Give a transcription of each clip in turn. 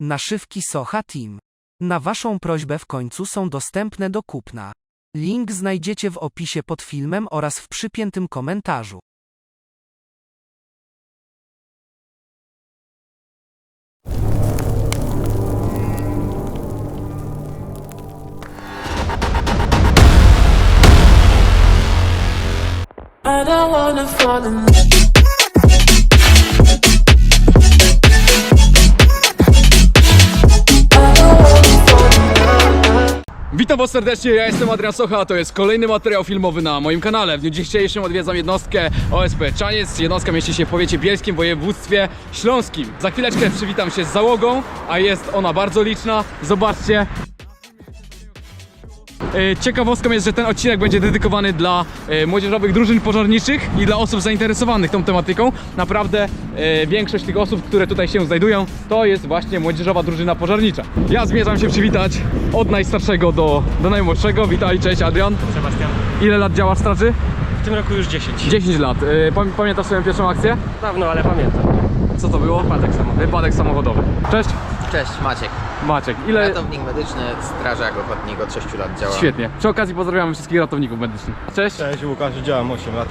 Naszywki Socha Team. Na Waszą prośbę w końcu są dostępne do kupna. Link znajdziecie w opisie pod filmem oraz w przypiętym komentarzu. I don't wanna fall in love. Witam Was serdecznie, ja jestem Adrian Socha, a to jest kolejny materiał filmowy na moim kanale. W dniu dzisiejszym odwiedzam jednostkę OSP Czaniec. Jednostka mieści się w powiecie bielskim, województwie śląskim. Za chwileczkę przywitam się z załogą, a jest ona bardzo liczna. Zobaczcie. E, Ciekawostką jest, że ten odcinek będzie dedykowany dla e, młodzieżowych drużyn pożarniczych i dla osób zainteresowanych tą tematyką. Naprawdę e, większość tych osób, które tutaj się znajdują, to jest właśnie młodzieżowa drużyna pożarnicza. Ja zmierzam się przywitać od najstarszego do, do najmłodszego. Witaj, cześć Adrian. Sebastian. Ile lat działasz w straży? W tym roku już 10. 10 lat. Pam- Pamiętasz swoją pierwszą akcję? Dawno, ale pamiętam. Co to było? Wypadek samochodowy. Wypadek samochodowy. Cześć. Cześć, Maciek. Maciek, ile... Ratownik medyczny, strażak ochotnik od 6 lat działa. Świetnie. Przy okazji pozdrawiamy wszystkich ratowników medycznych. Cześć. Cześć Łukasz, działam 8 lat.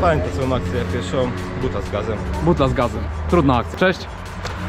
Pamiętam swoją akcję pierwszą, buta z gazem. Butla z gazem. Trudna akcja. Cześć.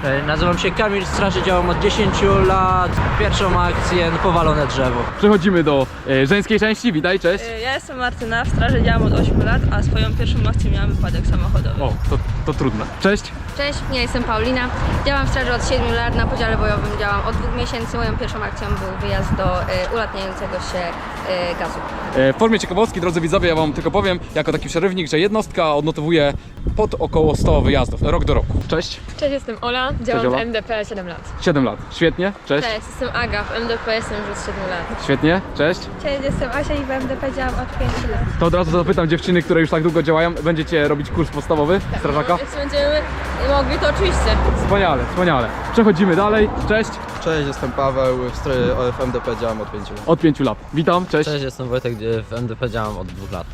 E, Nazywam się Kamil, w straży działam od 10 lat. Pierwszą akcję powalone drzewo. Przechodzimy do e, żeńskiej części. Witaj, cześć. Y, Ja jestem Martyna, w straży działam od 8 lat, a swoją pierwszą akcję miałam wypadek samochodowy. O, to, to trudne. Cześć. Cześć, ja jestem Paulina. Działam w straży od 7 lat, na podziale bojowym działam od dwóch miesięcy. Moją pierwszą akcją był wyjazd do y, ulatniającego się y, gazu. E, W formie ciekawostki, drodzy widzowie, ja wam tylko powiem, jako taki przerywnik, że jednostka odnotowuje pod około 100 wyjazdów, rok do roku. Cześć. Cześć, jestem Ola, działam Ola. w MDP 7 lat. 7 lat. Świetnie. Cześć. Cześć, jestem Aga, w MDP jestem już od 7 lat. Świetnie. Cześć. Cześć, jestem Asia i w MDP działam od 5 lat. To od razu zapytam dziewczyny, które już tak długo działają, będziecie robić kurs podstawowy strażaka? Jeśli będziemy mogli, to oczywiście. Wspaniale, wspaniale. Przechodzimy dalej. Cześć. Cześć, jestem Paweł, w, stroju w MDP działam od 5 lat. Od 5 lat. Witam, cześć. Cześć, jestem Wojtek, w MDP działam od 2 lat.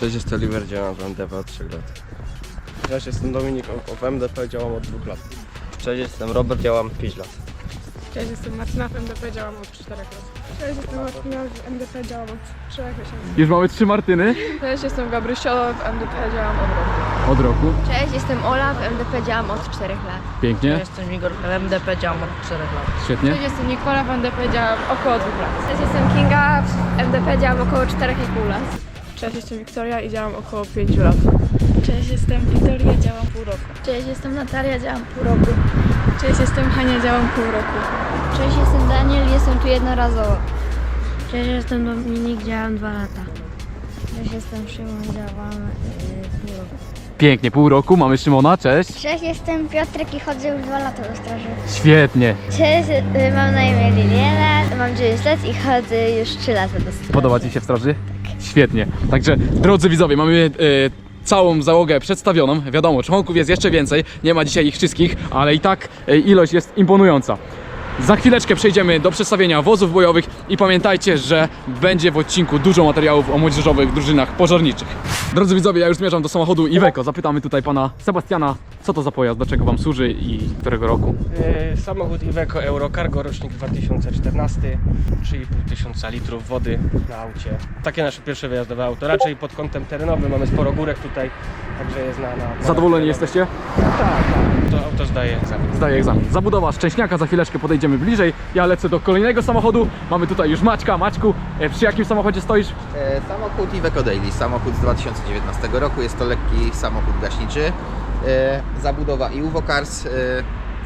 Cześć, jestem Oliver, działam w MDP od 3 lat. Cześć, jestem Dominik, w MDP działam od 2 lat. Cześć, jestem Robert, działam 5 lat. Cześć, jestem Martyna, w MDP działam od 4 lat. Cześć, jestem Martyna, w MDP działam od 3 miesięcy. Już mamy trzy Martyny Cześć, jestem Gabrysio, w MDP działam od roku. Od roku. Cześć, jestem Ola, w MDP działam od 4 lat. Pięknie, Jestem Igor, w MDP działam od 4 lat. świetnie. Cześć, jestem Nikola, w MDP działam około 2 lat. Cześć, jestem Kinga, w MDP działam około 4,5 lat. Cześć, jestem Wiktoria i działam około 5 lat. Cześć, jestem Wiktoria, działam pół roku. Cześć, jestem Natalia, działam pół roku. Cześć, jestem Hania, działam pół roku. Cześć, jestem Daniel, jestem tu jednorazowo. Cześć, jestem Dominik, działam 2 lata. Cześć, jestem Szymon, działam. Pięknie, pół roku. Mamy Szymona, cześć. Cześć, jestem Piotrek i chodzę już 2 lata do straży. Świetnie. Cześć, y, mam na imię Liliana, mam 9 lat i chodzę już 3 lata do straży. Podoba Ci się w straży? Świetnie. Także, drodzy widzowie, mamy e, całą załogę przedstawioną. Wiadomo, członków jest jeszcze więcej. Nie ma dzisiaj ich wszystkich, ale i tak e, ilość jest imponująca. Za chwileczkę przejdziemy do przedstawienia wozów bojowych i pamiętajcie, że będzie w odcinku dużo materiałów o młodzieżowych drużynach pożarniczych. Drodzy widzowie, ja już zmierzam do samochodu Iveco. Zapytamy tutaj pana Sebastiana, co to za pojazd, do czego wam służy i którego roku. E, Samochód Iveco Eurocargo, rocznik 2014, 3,5 tysiąca litrów wody na aucie. Takie nasze pierwsze wyjazdowe auto. Raczej pod kątem terenowym mamy sporo górek tutaj, także jest na... na Zadowoleni jesteście? Tak, tak. To auto zdaje egzamin. Zdaję egzamin. Zabudowa szczęśniaka, za chwileczkę podejdziemy bliżej. Ja lecę do kolejnego samochodu. Mamy tutaj już Maćka. Maćku, e, przy jakim samochodzie stoisz? E, samochód Iveco Daily, samochód z 2019 roku, jest to lekki samochód gaśniczy. E, zabudowa i Cars, e,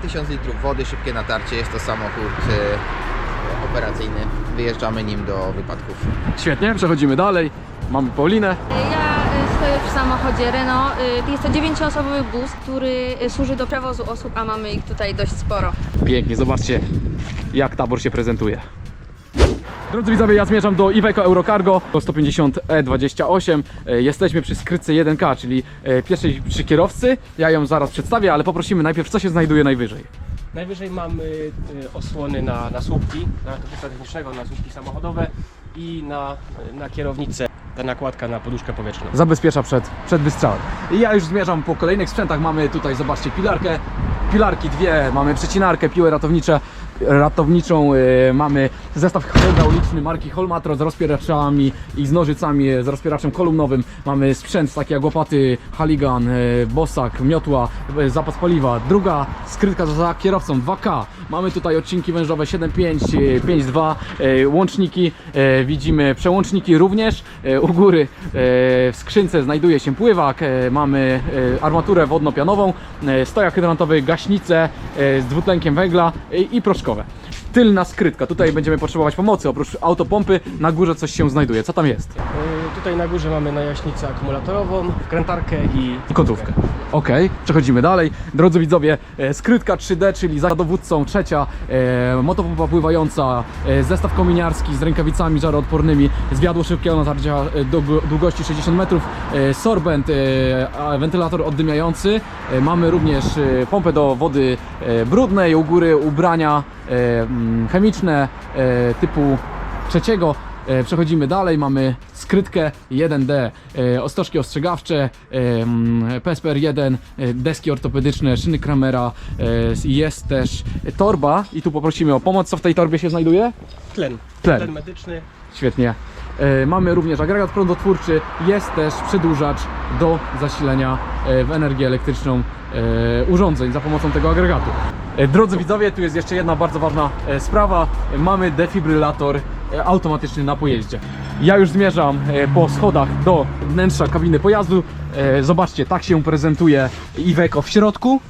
1000 litrów wody, szybkie natarcie, jest to samochód operacyjny. Wyjeżdżamy nim do wypadków. Świetnie, przechodzimy dalej. Mamy Paulinę. W samochodzie Renault. Y, Jest to dziewięcioosobowy bus, który y, służy do przewozu osób, a mamy ich tutaj dość sporo. Pięknie, zobaczcie jak tabor się prezentuje. Drodzy widzowie, ja zmierzam do Iveco Eurocargo do 150E28. E, Jesteśmy przy skrytce 1K, czyli e, pierwszej przy kierowcy. Ja ją zaraz przedstawię, ale poprosimy najpierw, co się znajduje najwyżej. Najwyżej mamy osłony na, na słupki, na technicznego, na słupki samochodowe i na, na kierownicę. Ta nakładka na poduszkę powietrzną. Zabezpiecza przed, przed wystrzałem. I ja już zmierzam po kolejnych sprzętach. Mamy tutaj, zobaczcie, pilarkę pilarki dwie, mamy przecinarkę, piłę ratownicze, ratowniczą, e, mamy zestaw hydrauliczny marki Holmatro z rozpieraczami i z nożycami, e, z rozpieraczem kolumnowym. Mamy sprzęt taki jak łopaty Halligan, e, Bosak, miotła, zapas paliwa. Druga skrytka za kierowcą 2K. Mamy tutaj odcinki wężowe 7.5, e, 5.2, e, łączniki, widzimy przełączniki również. U góry w skrzynce znajduje się pływak, mamy armaturę wodno-pianową, stojak hydrantowy, gaśnicę z dwutlenkiem węgla i proszkowe. Tylna skrytka, tutaj będziemy potrzebować pomocy, oprócz autopompy na górze coś się znajduje. Co tam jest? Yy, Tutaj na górze mamy najaśnicę akumulatorową, wkrętarkę i I kotówkę. Okej, przechodzimy dalej. Drodzy widzowie, e, skrytka 3D, czyli za dowódcą trzecia, e, motopompa pływająca, e, zestaw kominiarski z rękawicami żaroodpornymi, zwiadło szybkiego natarcia e, do długości 60 metrów, e, sorbent, e, wentylator oddymiający. E, mamy również e, pompę do wody e, brudnej, u góry ubrania e, chemiczne e, typu trzeciego. E, Przechodzimy dalej, mamy skrytkę 1D, e, ostożki ostrzegawcze, PSPR 1, e, deski ortopedyczne, szyny Kramera, jest też torba i tu poprosimy o pomoc. Co w tej torbie się znajduje? tlen. Tlen. Tlen medyczny. Świetnie. Mamy również agregat prądotwórczy, jest też przedłużacz do zasilania e, w energię elektryczną urządzeń za pomocą tego agregatu. E, Drodzy widzowie, tu jest jeszcze jedna bardzo ważna e, sprawa. Mamy defibrylator e, automatyczny na pojeździe. Ja już zmierzam e, po schodach do wnętrza kabiny pojazdu. E, Zobaczcie, tak się prezentuje Iveco w środku.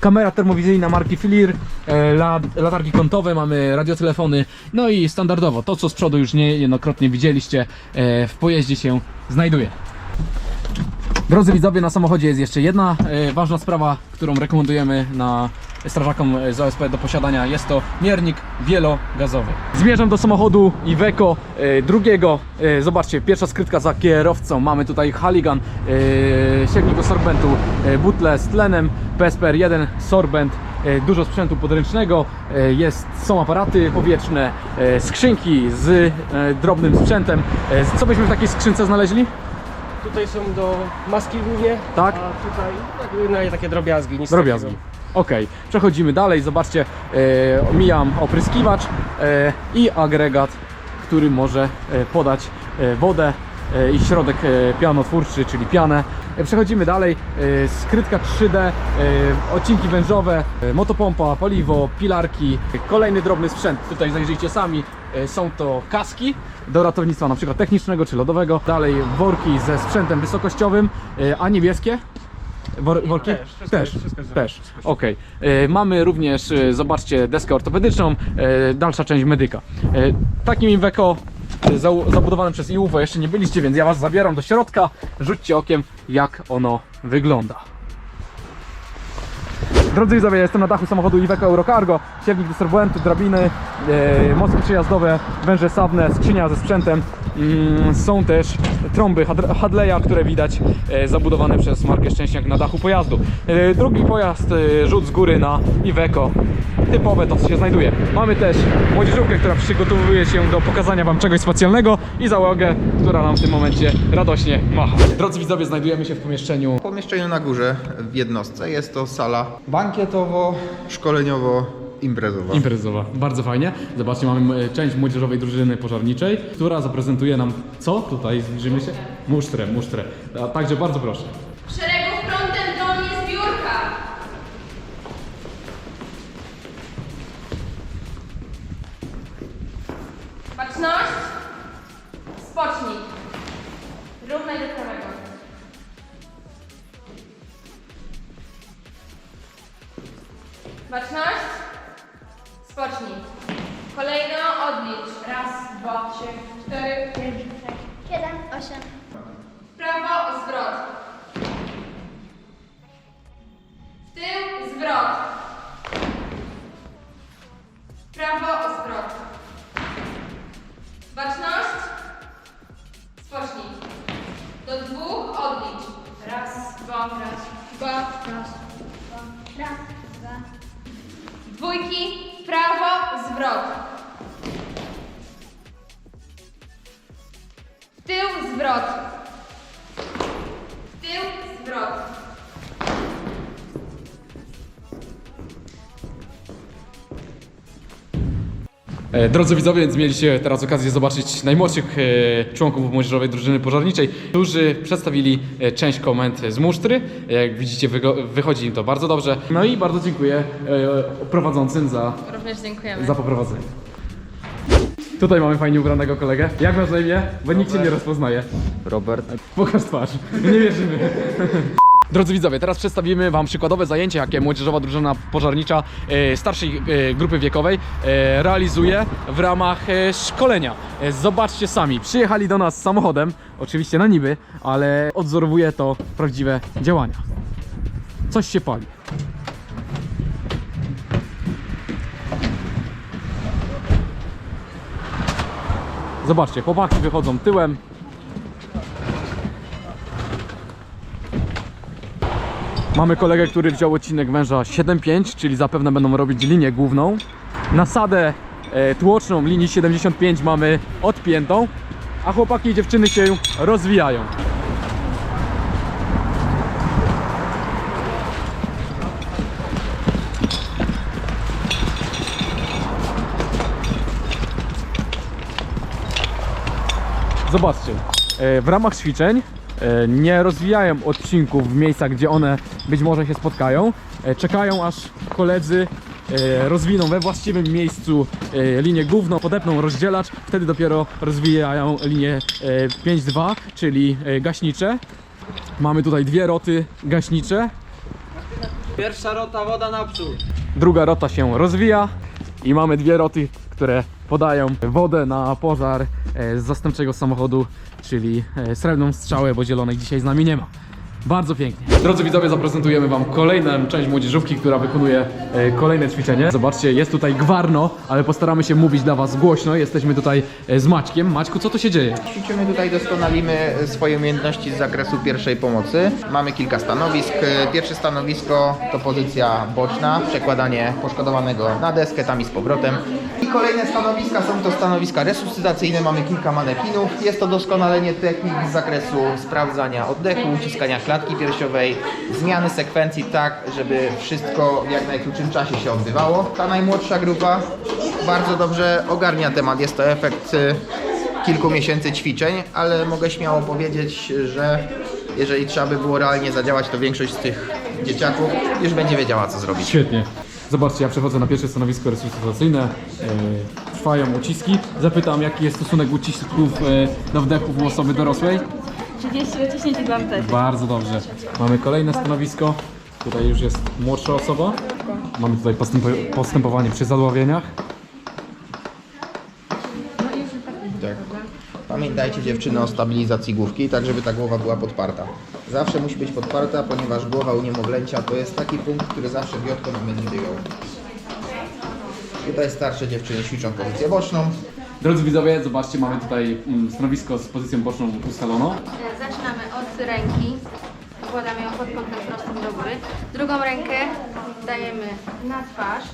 Kamera termowizyjna marki Filir, e, la, latarki kątowe, mamy radiotelefony, no i standardowo to co z przodu już niejednokrotnie widzieliście e, w pojeździe się znajduje. Drodzy widzowie, na samochodzie jest jeszcze jedna e, ważna sprawa, którą rekomendujemy na strażakom z OSP do posiadania. Jest to miernik wielogazowy. Zmierzam do samochodu Iveco e, drugiego. E, zobaczcie, pierwsza skrytka za kierowcą. Mamy tutaj e, siewnik do sorbentu, butle z tlenem, PSPR 1, sorbent, dużo sprzętu podręcznego, jest, są aparaty powietrzne, skrzynki z drobnym sprzętem. Co byśmy w takiej skrzynce znaleźli? Tutaj są do maski głównie, Tak. a tutaj jakby, no, i takie drobiazgi. Nic Drobiazgi. takiego. Okej, przechodzimy dalej. Zobaczcie, e, omijam opryskiwacz e, i agregat, który może e, podać e, wodę e, i środek e, pianotwórczy, czyli pianę. E, Przechodzimy dalej. E, skrytka 3D, e, odcinki wężowe, e, motopompa, paliwo, pilarki, kolejny drobny sprzęt. Tutaj zajrzyjcie sami. E, Są to kaski do ratownictwa na przykład technicznego czy lodowego. Dalej worki ze sprzętem wysokościowym, e, a niebieskie? Wor, worki? Też, wszystko też, wszystko też. Okej. E, Mamy również, zobaczcie, deskę ortopedyczną, e, dalsza część medyka. E, Takim Iveco zau- zabudowanym przez IUWO jeszcze nie byliście, więc ja Was zabieram do środka. Rzućcie okiem, jak ono wygląda. Drodzy widzowie, jestem na dachu samochodu Iveco Eurocargo, siewnik dystrybuentu, drabiny, e, mostki przyjazdowe, węże sawne, skrzynia ze sprzętem. Mm, są też trąby Had- Hadleya, które widać e, zabudowane przez markę Szczęśniak na dachu pojazdu. E, drugi pojazd, e, rzut z góry na Iveco. Typowe to, co się znajduje. Mamy też młodzieżówkę, która przygotowuje się do pokazania Wam czegoś specjalnego i załogę, która nam w tym momencie radośnie macha. Drodzy widzowie, znajdujemy się w pomieszczeniu W pomieszczeniu na górze w jednostce jest to sala bankietowo-szkoleniowo-imprezowa. Imprezowa, bardzo fajnie. Zobaczcie, mamy e, część młodzieżowej drużyny pożarniczej, która zaprezentuje nam co? Tutaj zbliżymy się? Musztrę, musztrę. A, także bardzo proszę. Szeregów frontem dolnie zbiórka. Baczność. Spocznij. Równaj do prawego. Baczność. 8, 4, 5, 6, 7, 8. Prawo, zwrot. W tył, zwrot. Prawo, zwrot. Baczność. Spocznij. Do dwóch odlicz. Raz, dwa, raz, dwa, raz, dwa, raz, dwa. Dwójki, prawo, zwrot. tył, zwrot. tył, zwrot. E, drodzy widzowie, więc mieliście teraz okazję zobaczyć najmłodszych e, członków młodzieżowej drużyny pożarniczej, którzy przedstawili e, część komend z musztry. Jak widzicie, wychodzi im to bardzo dobrze. No i bardzo dziękuję prowadzącym za, Również dziękujemy. za poprowadzenie. Tutaj mamy fajnie ubranego kolegę. Jak masz na imię? Bo nikt cię nie rozpoznaje. Robert. Pokaż twarz. Nie wierzymy. Drodzy widzowie, teraz przedstawimy Wam przykładowe zajęcie, jakie młodzieżowa drużyna pożarnicza e, starszej e, grupy wiekowej e, realizuje w ramach e, szkolenia. E, zobaczcie sami, przyjechali do nas samochodem, oczywiście na niby, ale odzorowuje to prawdziwe działania. Coś się pali. Zobaczcie, chłopaki wychodzą tyłem, Mamy kolegę, który wziął odcinek węża 7.5, czyli zapewne będą robić linię główną. Nasadę e, tłoczną linii 75 mamy odpiętą, a chłopaki i dziewczyny się rozwijają. Zobaczcie, e, w ramach ćwiczeń e, nie rozwijają odcinków w miejscach, gdzie one być może się spotkają. E, Czekają aż koledzy rozwiną we właściwym miejscu linię główną, podepną rozdzielacz, wtedy dopiero rozwijają linię e, 5-2, czyli gaśnicze. Mamy tutaj dwie roty gaśnicze, Pierwsza rota, woda naprzód. druga rota się rozwija i mamy dwie roty, które podają wodę na pożar z zastępczego samochodu, czyli e, srebrną strzałę, bo zielonej dzisiaj z nami nie ma. Bardzo pięknie. Drodzy widzowie, zaprezentujemy Wam kolejną część młodzieżówki, która wykonuje e, kolejne ćwiczenie. Zobaczcie, jest tutaj gwarno, ale postaramy się mówić dla Was głośno. Jesteśmy tutaj e, z Maćkiem. Maćku, co tu się dzieje? Ćwiczymy tutaj, doskonalimy swoje umiejętności z zakresu pierwszej pomocy. Mamy kilka stanowisk. Pierwsze stanowisko to pozycja boczna, przekładanie poszkodowanego na deskę, tam i z powrotem. I kolejne stanowiska są to stanowiska resuscytacyjne, mamy kilka manekinów. Jest to doskonalenie technik z zakresu sprawdzania oddechu, uciskania klatki piersiowej, zmiany sekwencji tak, żeby wszystko w jak najkrótszym czasie się odbywało. Ta najmłodsza grupa bardzo dobrze ogarnia temat. Jest to efekt y, kilku miesięcy ćwiczeń, ale mogę śmiało powiedzieć, że jeżeli trzeba by było realnie zadziałać, to większość z tych dzieciaków już będzie wiedziała, co zrobić. Świetnie. Zobaczcie, ja przechodzę na pierwsze stanowisko resuscytacyjne. E, trwają uciski. Zapytam, jaki jest stosunek ucisków e, do wdechów u osoby dorosłej. 30 wyciśnięć dla też. Bardzo dobrze. Mamy kolejne stanowisko. Tutaj już jest młodsza osoba. Mamy tutaj postępo- postępowanie przy zadławieniach. Tak. Pamiętajcie dziewczyny o stabilizacji główki, tak żeby ta głowa była podparta. Zawsze musi być podparta, ponieważ głowa u niemowlęcia to jest taki punkt, który zawsze wiotko nam będzie biegał. Tutaj starsze dziewczyny ćwiczą pozycję boczną. Drodzy widzowie, zobaczcie, mamy tutaj mm, stanowisko z pozycją boczną ustaloną. Zaczynamy od ręki. Wkładamy ją pod kątem prostym do góry. Drugą rękę dajemy na twarz.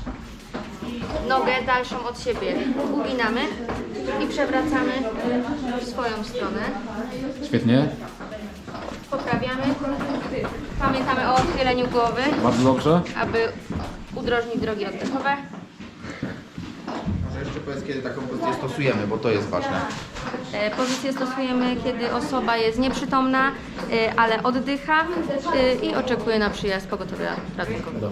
Nogę dalszą od siebie uginamy i przewracamy w swoją stronę. Świetnie, Poprawiamy. Pamiętamy o odchyleniu głowy, bardzo dobrze. aby udrożnić drogi oddechowe. Powiedz, kiedy taką pozycję stosujemy, bo to jest ważne. E, Pozycję stosujemy, kiedy osoba jest nieprzytomna, e, ale oddycha e, i oczekuje na przyjazd pogotowia ratunkowego.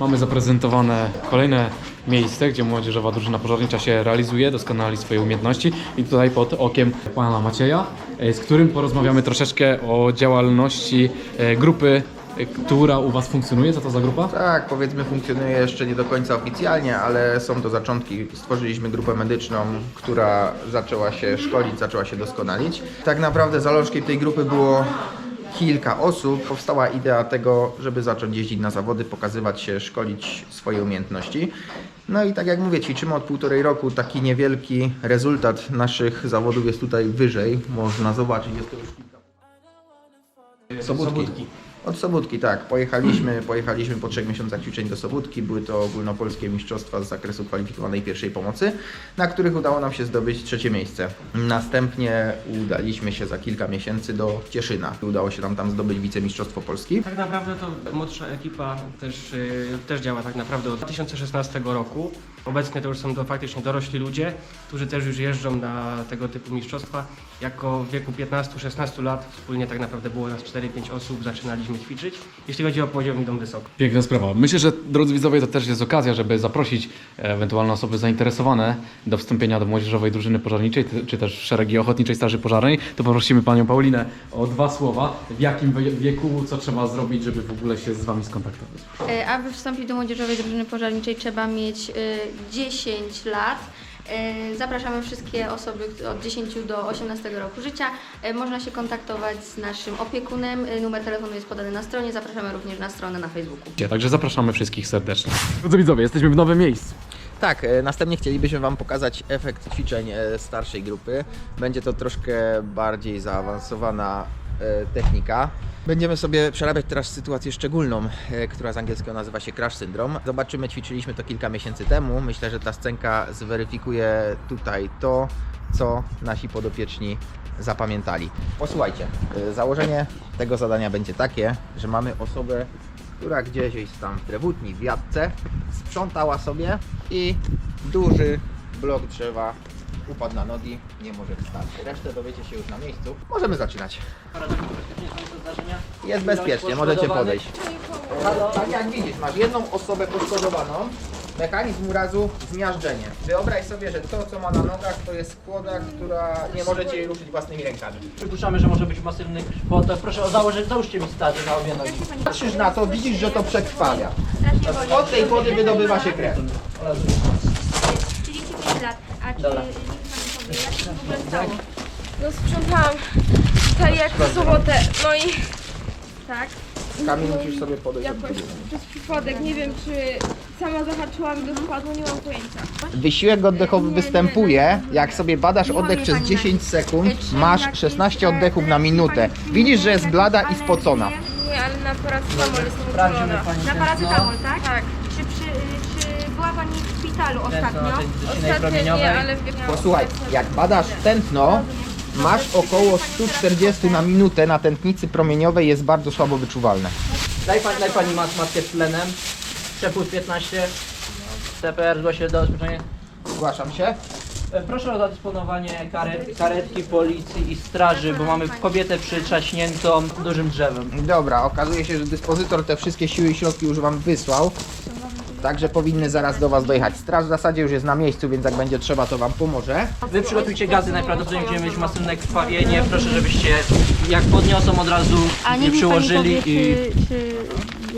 Mamy zaprezentowane kolejne miejsce, gdzie młodzieżowa drużyna pożarnicza się realizuje, doskonali swoje umiejętności i tutaj pod okiem pana Macieja, z którym porozmawiamy troszeczkę o działalności grupy, która u Was funkcjonuje. Co to za grupa? Tak, powiedzmy funkcjonuje jeszcze nie do końca oficjalnie, ale są to zaczątki. Stworzyliśmy grupę medyczną, która zaczęła się szkolić, zaczęła się doskonalić. Tak naprawdę zalążkiem tej grupy było kilka osób. Powstała idea tego, żeby zacząć jeździć na zawody, pokazywać się, szkolić swoje umiejętności. No i tak jak mówię, ćwiczymy od półtorej roku. Taki niewielki rezultat naszych zawodów jest tutaj wyżej. Można zobaczyć, jest to już kilka Sobótki. Od Sobótki, tak. Pojechaliśmy, pojechaliśmy po trzech miesiącach ćwiczeń do Sobótki. Były to ogólnopolskie mistrzostwa z zakresu kwalifikowanej pierwszej pomocy, na których udało nam się zdobyć trzecie miejsce. Następnie udaliśmy się za kilka miesięcy do Cieszyna. Udało się nam tam zdobyć wicemistrzostwo Polski. Tak naprawdę to młodsza ekipa też, y, też działa tak naprawdę od 2016 roku. Obecnie to już są to faktycznie dorośli ludzie, którzy też już jeżdżą na tego typu mistrzostwa. Jako w wieku 15-16 lat wspólnie tak naprawdę było nas 4-5 osób, zaczynaliśmy ćwiczyć. Jeśli chodzi o poziom, idą wysoko. Piękna sprawa. Myślę, że drodzy widzowie, to też jest okazja, żeby zaprosić ewentualne osoby zainteresowane do wstąpienia do młodzieżowej drużyny pożarniczej, czy też szeregi Ochotniczej Straży Pożarnej. To poprosimy Panią Paulinę o dwa słowa. W jakim wie- wieku, co trzeba zrobić, żeby w ogóle się z Wami skontaktować? E, Aby wstąpić do młodzieżowej drużyny pożarniczej trzeba mieć e, 10 lat. E, Zapraszamy wszystkie osoby od 10 do 18 roku życia. E, Można się kontaktować z naszym opiekunem. E, Numer telefonu jest podany na stronie. Zapraszamy również na stronę na Facebooku. Także zapraszamy wszystkich serdecznie. Drodzy widzowie, jesteśmy w nowym miejscu. Tak, następnie chcielibyśmy Wam pokazać efekt ćwiczeń starszej grupy. Będzie to troszkę bardziej zaawansowana technika. Będziemy sobie przerabiać teraz sytuację szczególną, e, która z angielskiego nazywa się crash syndrome. Zobaczymy, ćwiczyliśmy to kilka miesięcy temu. Myślę, że ta scenka zweryfikuje tutaj to, co nasi podopieczni zapamiętali. Posłuchajcie, e, założenie tego zadania będzie takie, że mamy osobę, która gdzieś tam w trewutni, w jadce, sprzątała sobie i duży blok drzewa upadł na nogi, nie może wstać. Resztę dowiecie się już na miejscu. Możemy zaczynać. Jest bezpiecznie, możecie podejść. Tak jak widzisz, masz jedną osobę poszkodowaną, mechanizm urazu, zmiażdżenie. Wyobraź sobie, że to co ma na nogach to jest skłoda, która nie możecie jej ruszyć własnymi rękami. Przypuszczamy, że może być masywny krwotok. Proszę o założenie, załóżcie mi starzy na obie nogi. Patrzysz na to, widzisz, że to przekrwawia. Od tej wody wydobywa się krew. 35 lat. A czy Dobra. Powie, jak to w ogóle stało? No sprzątałam tutaj jak w sobotę, no i tak, Kamil musisz sobie podejść. od jakoś przez przypadek, nie wiem czy sama zahaczyłam to spadło, nie mam pojęcia. Wysiłek oddechowy występuje, jak sobie badasz oddech przez 10 sekund, masz 16 oddechów na minutę. Widzisz, że jest blada i spocona. Nie, ale na paracetamol jestem uczulona. Na tętno. paracetamol, tak? Tak, była Pani w szpitalu ostatnio? nie, ale w. Posłuchaj, jak badasz tętno, masz około 140 na minutę na tętnicy promieniowej, jest bardzo słabo wyczuwalne. Daj, pan, daj pani mas, maskę z tlenem. Przepływ 15. TPR zgłosie do rozpoczęcia. Zgłaszam się. E, Proszę o zadysponowanie karet, karetki policji i straży, bo mamy kobietę przytrzaśniętą dużym drzewem. Dobra, okazuje się, że dyspozytor te wszystkie siły i środki już Wam wysłał. Także powinny zaraz do Was dojechać. Straż w zasadzie już jest na miejscu, więc jak będzie trzeba, to Wam pomoże. Wy przygotujcie gazy, najprawdopodobniej będziemy mieć masywne krwawienie. Proszę, żebyście jak podniosą od razu nie przyłożyli i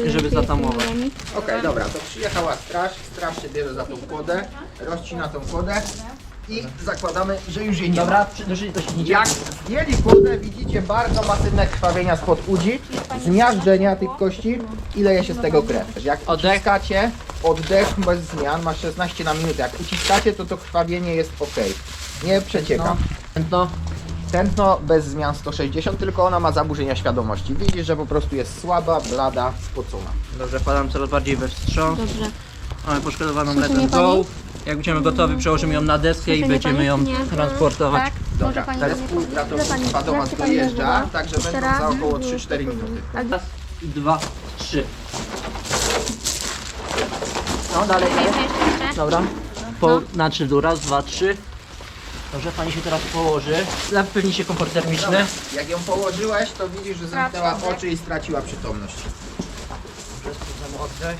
żeby zatamować. Okej, dobra, to przyjechała straż, straż się bierze za tą kłodę, rozcina tą kłodę i zakładamy, że już jej nie ma. Dobra, przy- do do silnicy. Jak zdjęli kłodę, widzicie bardzo masywne krwawienia spod udzi, zmiażdżenia tych kości i leje się z tego krew. Jak Oddech? Oddech bez zmian, ma 16 na minutę. Jak uciskacie, to to krwawienie jest ok. Nie przecieka. Tętno. Tętno bez zmian 160, tylko ona ma zaburzenia świadomości. Widzisz, że po prostu jest słaba, blada, spocona. Dobrze, padam coraz bardziej we wstrząs. Dobrze. Mamy poszkodowaną Słyszy let mnie and go. Jak będziemy gotowi, przełożymy ją na deskę i Słyszy mnie będziemy ją? Nie. transportować. Tak, Dobra, może Pani teraz do mnie pół powiedzieć? Ile pani- do jak Was się Pani dojeżdża, nazywa? także Jeszcze będą raz. za około 3-4 minuty. Raz, dwa, trzy. No dalej. Jeszcze, jeszcze, jeszcze. Dobra. Po, na trzy dół. Raz, dwa, trzy. Dobrze, pani się teraz położy. Zapewnij się komfort termiczny. Jak ją położyłeś, to widzisz, że zamknęła oczy i straciła przytomność. Dobrze, sprawdzamy oddech.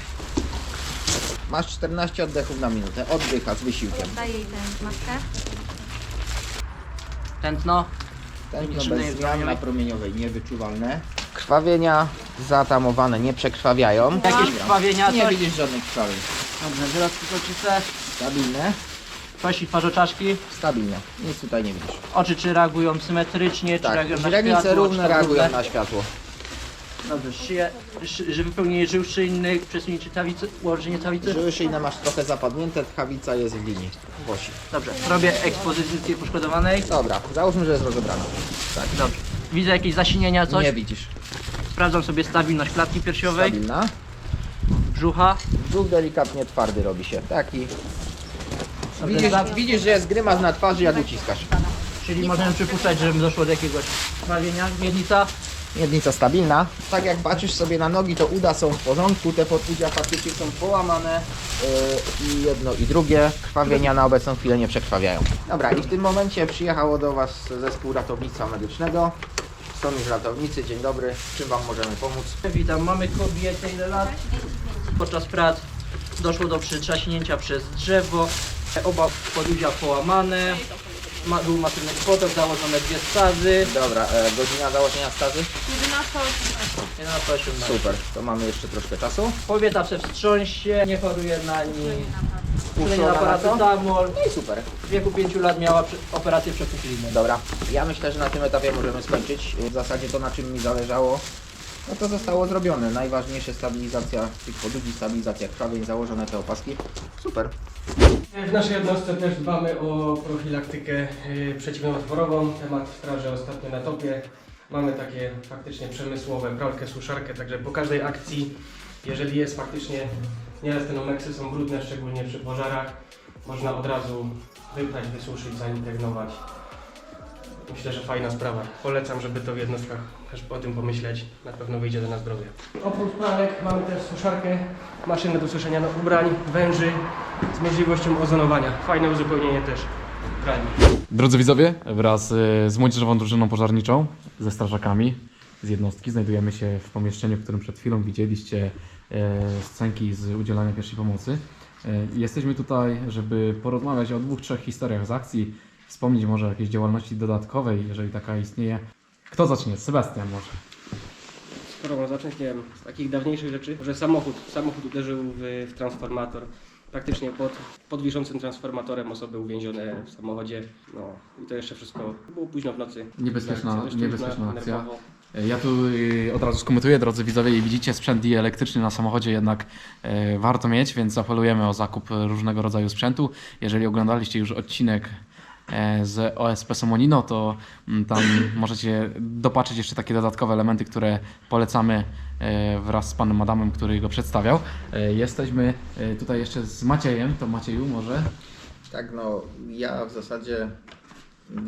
Masz 14 oddechów na minutę, oddycha z wysiłkiem. Daję jej tę maskę. Tętno. Tętno bez jest zmian na promieniowej. promieniowej, niewyczuwalne. Krwawienia zatamowane, nie przekrwawiają. Jakieś krwawienia, Nie coś? widzisz żadnych krwawień. Dobrze, wyrodki kocice. Stabilne, Kości twarzoczaszki. stabilne. Nic tutaj nie widzisz. Oczy czy reagują symetrycznie, czy Tak, reagują na źrenice światło, równe czy reagują równe. na światło. Dobrze, szyję, szy, że wypełnienie żył szyjnych, przesunięcie cawicy, ułożenie cawicy. Żyły szyjne masz trochę zapadnięte, tchawica jest w linii. Włosi. Dobrze, robię ekspozycję poszkodowanej. Dobra, załóżmy, że jest rozebrana. Tak, dobrze. Widzę jakieś zasinienia, coś. Nie widzisz. Sprawdzam sobie stabilność klatki piersiowej, Stabilna. Brzucha. Brzuch delikatnie twardy robi się. Taki. Widzisz, widzisz, że jest grymas na twarzy, jak uciskasz. Czyli możemy przypuszczać, że doszło do jakiegoś krwawienia. Miednica. Miednica stabilna. Tak jak patrzysz sobie na nogi, to uda są w porządku, te podłudzia faktycznie są połamane yy, i jedno i drugie. Krwawienia na obecną chwilę nie przekrwawiają. Dobra, i w tym momencie przyjechało do Was zespół ratownictwa medycznego. Są już ratownicy, dzień dobry. Czym Wam możemy pomóc? Witam, mamy kobietę, ile lat? Podczas prac doszło do przytrzaśnięcia przez drzewo, oba podłudzia połamane, ma, był masywny potok, założone dwie stazy, Dobra, e, godzina założenia stazy? 11.18. Super, to mamy jeszcze troszkę czasu. Kobieta we wstrząsie, nie choruje na nic. Uczulenie na paracetamol. No i super. W wieku 5 lat miała przy- operację przepukliny. Dobra, ja myślę, że na tym etapie możemy skończyć. W zasadzie to, na czym mi zależało, no to zostało zrobione. Najważniejsze stabilizacja tych podudzi, stabilizacja krwawień, założone te opaski. Super. W naszej jednostce też dbamy o profilaktykę y, przeciwnowotworową. Temat straży ostatnio na topie. Mamy takie faktycznie przemysłowe pralkę, suszarkę, także po każdej akcji, jeżeli jest faktycznie, nieraz te nomeksy są brudne, szczególnie przy pożarach, można od razu wyprać, wysuszyć, zaimpregnować. Myślę, że fajna sprawa. Polecam, żeby to w jednostkach też o tym pomyśleć. Na pewno wyjdzie do nas zdrowie. Oprócz pralek mamy też suszarkę, maszynę do suszenia no, ubrań, węży z możliwością ozonowania. Fajne uzupełnienie też pralni. Drodzy widzowie, wraz e, z młodzieżową drużyną pożarniczą, ze strażakami z jednostki znajdujemy się w pomieszczeniu, w którym przed chwilą widzieliście e, scenki z udzielania pierwszej pomocy. E, Jesteśmy tutaj, żeby porozmawiać o dwóch, trzech historiach z akcji, wspomnieć może o jakiejś działalności dodatkowej, jeżeli taka istnieje. Kto zacznie? Sebastian może. Skoro mam zacząć, nie wiem, z takich dawniejszych rzeczy, że samochód, samochód uderzył w, w transformator. Praktycznie pod, pod wiszącym transformatorem osoby uwięzione w samochodzie. No i to jeszcze wszystko było późno w nocy. Niebezpieczna- Też niebezpieczna trudna, akcja. nerwowo. E, Ja tu y, od razu skomentuję, drodzy widzowie, i widzicie sprzęt elektryczny na samochodzie jednak e, warto mieć, więc apelujemy o zakup różnego rodzaju sprzętu. Jeżeli oglądaliście już odcinek e, z OSP Somonino, to mm, tam możecie dopatrzyć jeszcze takie dodatkowe elementy, które polecamy e, wraz z panem Adamem, który go przedstawiał. E, Jesteśmy e, tutaj jeszcze z Maciejem, to Macieju może? Tak, no ja w zasadzie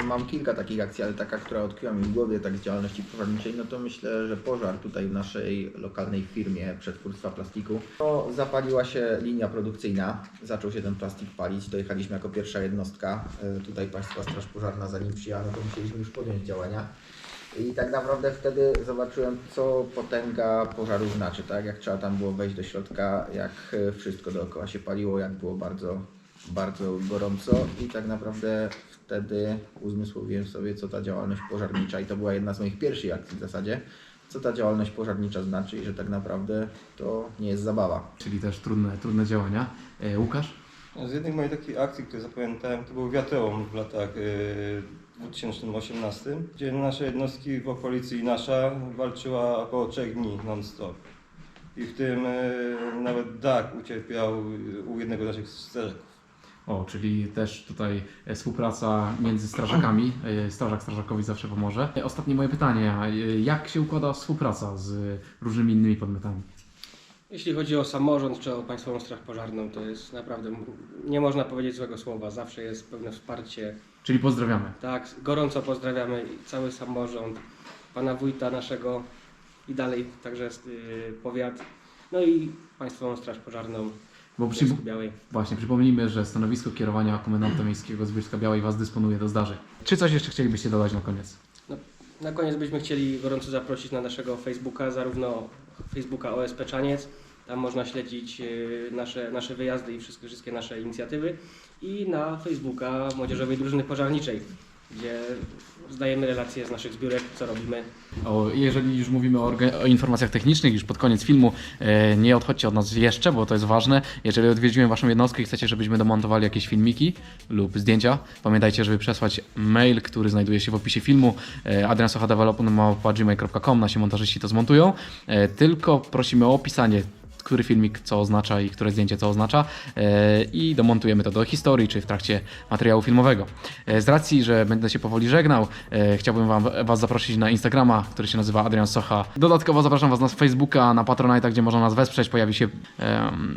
mam kilka takich akcji, ale taka, która utkwiła mi w głowie, tak z działalności pożarniczej, no to myślę, że pożar tutaj w naszej lokalnej firmie przetwórstwa plastiku. Zapaliła się linia produkcyjna, zaczął się ten plastik palić, dojechaliśmy jako pierwsza jednostka, E, tutaj Państwa Straż Pożarna zanim przyjechała, no to musieliśmy już podjąć działania. I tak naprawdę wtedy zobaczyłem, co potęga pożaru znaczy, tak? Jak trzeba tam było wejść do środka, jak e, wszystko dookoła się paliło, jak było bardzo, bardzo gorąco i tak naprawdę wtedy uzmysłowiłem sobie, co ta działalność pożarnicza i to była jedna z moich pierwszych akcji w zasadzie, co ta działalność pożarnicza znaczy i że tak naprawdę to nie jest zabawa. Czyli też trudne, trudne działania. E, Łukasz? Z jednych moich takich akcji, które zapamiętałem, to był wiatrołom w latach y, 2018, gdzie nasze jednostki w okolicy i nasza walczyła około 3 dni non-stop. I w tym y, nawet dach ucierpiał u jednego z naszych strażaków. O, czyli też tutaj e, współpraca między strażakami. E, Strażak strażakowi zawsze pomoże. E, Ostatnie moje pytanie. Jak się układa współpraca z różnymi innymi podmiotami? Jeśli chodzi o samorząd czy o Państwową Straż Pożarną, to jest naprawdę, nie można powiedzieć złego słowa. Zawsze jest pewne wsparcie. Czyli pozdrawiamy. Tak, gorąco pozdrawiamy cały samorząd, Pana Wójta naszego i dalej, także y, powiat, no i Państwową Straż Pożarną Bo przy... Białej. właśnie przypomnijmy, że stanowisko kierowania komendanta miejskiego z Bielska Białej Was dysponuje do zdarzeń. Czy coś jeszcze chcielibyście dodać na koniec? Na koniec byśmy chcieli gorąco zaprosić na naszego Facebooka, zarówno Facebooka OSP Czaniec, tam można śledzić y, nasze, nasze wyjazdy i wszystkie, wszystkie nasze inicjatywy i na Facebooka Młodzieżowej Drużyny Pożarniczej, gdzie zdajemy relacje z naszych zbiórek, co robimy. O, jeżeli już mówimy o, o informacjach technicznych, już pod koniec filmu, e, nie odchodźcie od nas jeszcze, bo to jest ważne. Jeżeli odwiedzimy Waszą jednostkę i chcecie, żebyśmy demontowali jakieś filmiki lub zdjęcia, pamiętajcie, żeby przesłać mail, który znajduje się w opisie filmu e, adriansochadevelopment.gmail.com, nasi montażyści to zmontują. E, tylko prosimy o opisanie który filmik co oznacza i które zdjęcie co oznacza e, i domontujemy to do historii, czy w trakcie materiału filmowego. E, Z racji, że będę się powoli żegnał, e, chciałbym wam, Was zaprosić na Instagrama, który się nazywa Adrian Socha. Dodatkowo zapraszam Was na Facebooka, na Patronite, gdzie można nas wesprzeć. Pojawi się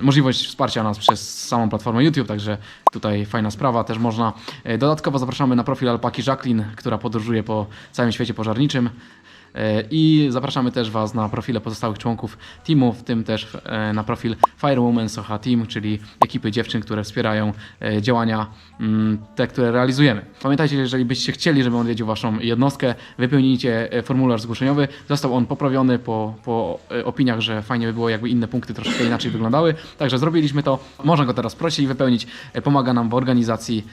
możliwość wsparcia nas przez samą platformę YouTube, także tutaj fajna sprawa też można. Dodatkowo zapraszamy na profil Alpaki Jacqueline, która podróżuje po całym świecie pożarniczym. E, i zapraszamy też Was na profile pozostałych członków teamu, w tym też e, na profil Firewoman Socha Team, czyli ekipy dziewczyn, które wspierają e, działania mm, te, które realizujemy. Pamiętajcie, jeżeli byście chcieli, żebym odwiedził Waszą jednostkę, wypełnijcie formularz zgłoszeniowy. Został on poprawiony po, po opiniach, że fajnie by było, jakby inne punkty troszeczkę inaczej wyglądały. Także zrobiliśmy to. Można go teraz prosić i wypełnić. Pomaga nam w organizacji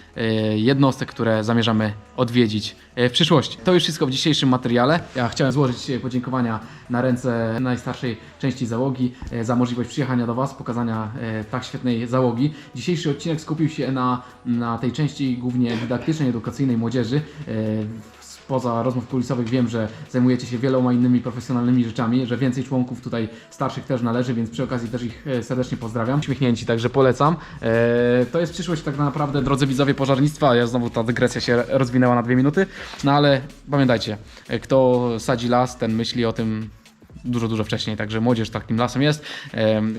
jednostek, które zamierzamy odwiedzić w przyszłości. To już wszystko w dzisiejszym materiale. Ja chciałem złożyć e, podziękowania na ręce najstarszej części załogi e, za możliwość przyjechania do Was, pokazania e, tak świetnej załogi. Dzisiejszy odcinek skupił się na, na tej części głównie dydaktycznej, edukacyjnej młodzieży. Spoza rozmów kulisowych wiem, że zajmujecie się wieloma innymi profesjonalnymi rzeczami, że więcej członków tutaj starszych też należy, więc przy okazji też ich e, serdecznie pozdrawiam. Śmiechnięci, także polecam. E, To jest przyszłość tak naprawdę, drodzy widzowie pożarnictwa. Ja znowu ta dygresja się rozwinęła na dwie minuty, no ale pamiętajcie, e, kto sadzi las, ten myśli o tym dużo, dużo wcześniej, także młodzież takim lasem jest.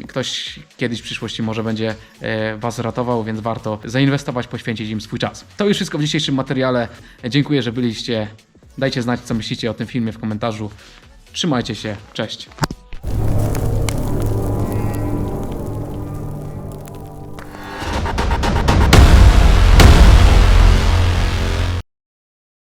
Ktoś kiedyś w przyszłości może będzie e, Was ratował, więc warto zainwestować, poświęcić im swój czas. To już wszystko w dzisiejszym materiale. Dziękuję, że byliście. Dajcie znać, co myślicie o tym filmie w komentarzu. Trzymajcie się, cześć.